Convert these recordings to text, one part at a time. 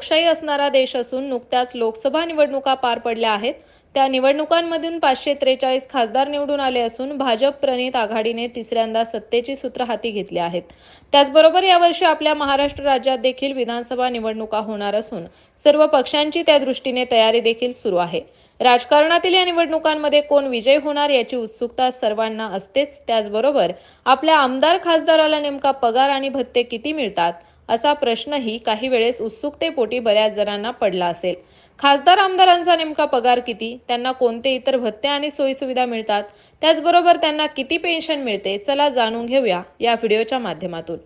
लोकशाही असणारा देश असून नुकत्याच लोकसभा निवडणुका पार पडल्या आहेत. त्या निवडणुकांमधून पाचशे त्रेचाळीस खासदार निवडून आले असून भाजप प्रणित आघाडीने तिसऱ्यांदा सत्तेची सूत्र हाती घेतली आहेत. त्याचबरोबर यावर्षी आपल्या महाराष्ट्र राज्यात देखील विधानसभा निवडणुका होणार असून सर्व पक्षांची त्या दृष्टीने तयारी देखील सुरू आहे. राजकारणातील या निवडणुकांमध्ये कोण विजय होणार याची उत्सुकता सर्वांना असतेच. त्याचबरोबर आपल्या आमदार खासदाराला नेमका पगार आणि भत्ते किती मिळतात? असा प्रश्नही काही वेळेस उत्सुकतेपोटी बऱ्याच जणांना पडला असेल. खासदार आमदारांचा नेमका पगार किती? त्यांना कोणते इतर भत्ते आणि सोयीसुविधा मिळतात? त्याचबरोबर त्यांना किती पेन्शन मिळते? चला जाणून घेऊया या व्हिडिओच्या माध्यमातून.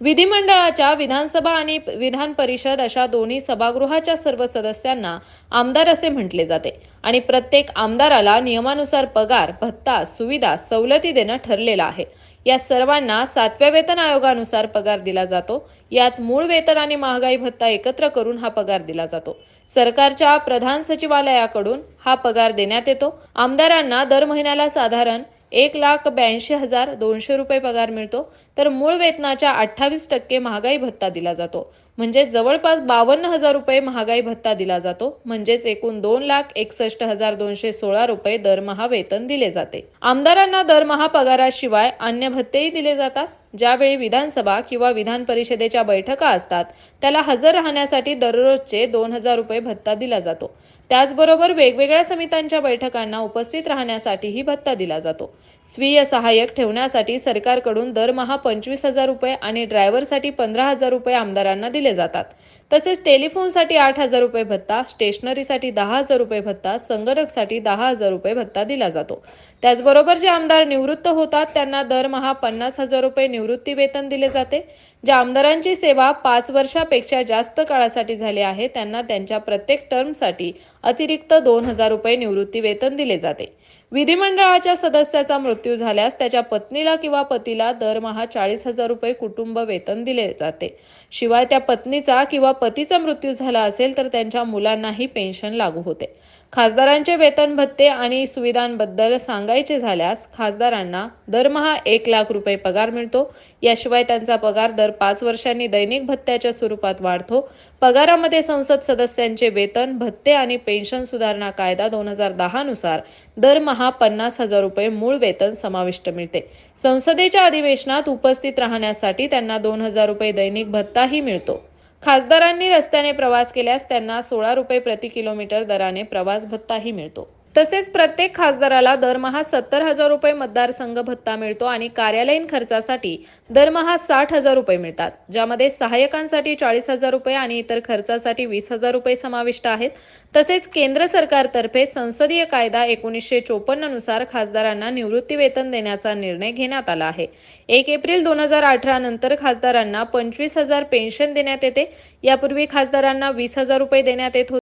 विधिमंडळाच्या विधानसभा आणि विधान परिषद अशा दोन्ही सभागृहाच्या सर्व सदस्यांना आमदार असे म्हटले जाते आणि प्रत्येक आमदाराला नियमानुसार पगार भत्ता सुविधा सवलती देणं ठरलेलं आहे. या सर्वांना सातव्या वेतन आयोगानुसार पगार दिला जातो. यात मूळ वेतन आणि महागाई भत्ता एकत्र करून हा पगार दिला जातो. सरकारच्या प्रधान सचिवालयाकडून हा पगार देण्यात येतो. आमदारांना दर महिन्याला साधारण एक लाख ब्याऐंशी हजार दोनशे रुपये पगार मिळतो. तर मूळ वेतनाच्या अठ्ठावीस टक्के महागाई भत्ता दिला जातो. म्हणजे जवळपास बावन्न हजार रुपये महागाई भत्ता दिला जातो. म्हणजेच एकूण दोन लाख एकसष्ट हजार दोनशे सोळा रुपये दरमहा वेतन दिले जाते. आमदारांना दरमहा पगाराशिवाय अन्य भत्तेही दिले जातात. ज्यावेळी विधानसभा किंवा विधान परिषदेच्या बैठका असतात त्याला हजर राहण्यासाठी दररोजचे दोन हजार रुपये भत्ता दिला जातो. त्याचबरोबर वेगवेगळ्या समित्यांच्या बैठकांना उपस्थित राहण्यासाठीही भत्ता दिला जातो. स्वीय सहाय्यक ठेवण्यासाठी सरकारकडून दरमहा पंचवीस हजार रुपये आणि ड्रायव्हरसाठी पंधरा हजार रुपये आमदारांना दिले जातात. तसेच टेलिफोनसाठी आठ हजार रुपये भत्ता स्टेशनरीसाठी दहा हजार रुपये भत्ता संगणकसाठी दहा हजार रुपये भत्ता दिला जातो. त्याचबरोबर जे आमदार निवृत्त होतात त्यांना दरमहा पन्नास हजार रुपये निवृत्ती वेतन दिले जाते. ज्या आमदारांची सेवा पाच वर्षापेक्षा जास्त काळासाठी झाली आहे त्यांना त्यांच्या प्रत्येक टर्मसाठी अतिरिक्त दोन हजार रुपये निवृत्ती वेतन दिले जाते. विधिमंडळाच्या सदस्याचा मृत्यू झाल्यास त्याच्या पत्नीला किंवा पतीला दरमहा चाळीस हजार रुपये कुटुंब वेतन दिले जाते. शिवाय त्या पत्नीचा किंवा पतीचा मृत्यू झाला असेल तर त्यांच्या मुलांनाही पेन्शन लागू होते. खासदारांचे वेतन भत्ते आणि सुविधांबद्दल सांगायचे झाल्यास खासदारांना दरमहा एक लाख रुपये पगार मिळतो. याशिवाय त्यांचा पगार दर पाच वर्षांनी दैनिक भत्त्याच्या स्वरूपात वाढतो. पगारामध्ये संसद सदस्यांचे वेतन भत्ते आणि पेन्शन सुधारणा कायदा दोन हजार दहानुसार दरमहा पन्नास हजार रुपये मूळ वेतन समाविष्ट मिळते. संसदेच्या अधिवेशनात उपस्थित राहण्यासाठी त्यांना दोन हजार रुपये दैनिक भत्ताही मिळतो. खासदारांनी रस्त्याने प्रवास केल्यास त्यांना सोळा रुपये प्रति किलोमीटर दराने प्रवास भत्ताही मिळतो. तसेच प्रत्येक खासदाराला दरमहा सत्तर हजार रुपये मतदारसंघ भत्ता मिळतो आणि कार्यालयीन खर्चासाठी दरमहा साठ हजार रुपये मिळतात ज्यामध्ये सहाय्यकांसाठी चाळीस हजार रुपये आणि इतर खर्चासाठी वीस हजार रुपये समाविष्ट आहेत. तसेच केंद्र सरकारतर्फे संसदीय कायदा एकोणीसशे चोपन्ननुसार खासदारांना निवृत्ती वेतन देण्याचा निर्णय घेण्यात आला आहे. एक एप्रिल दोन हजार अठरा नंतर खासदारांना पंचवीस हजार पेन्शन देण्यात येते. यापूर्वी खासदारांना वीस हजार रुपये देण्यात येत होते.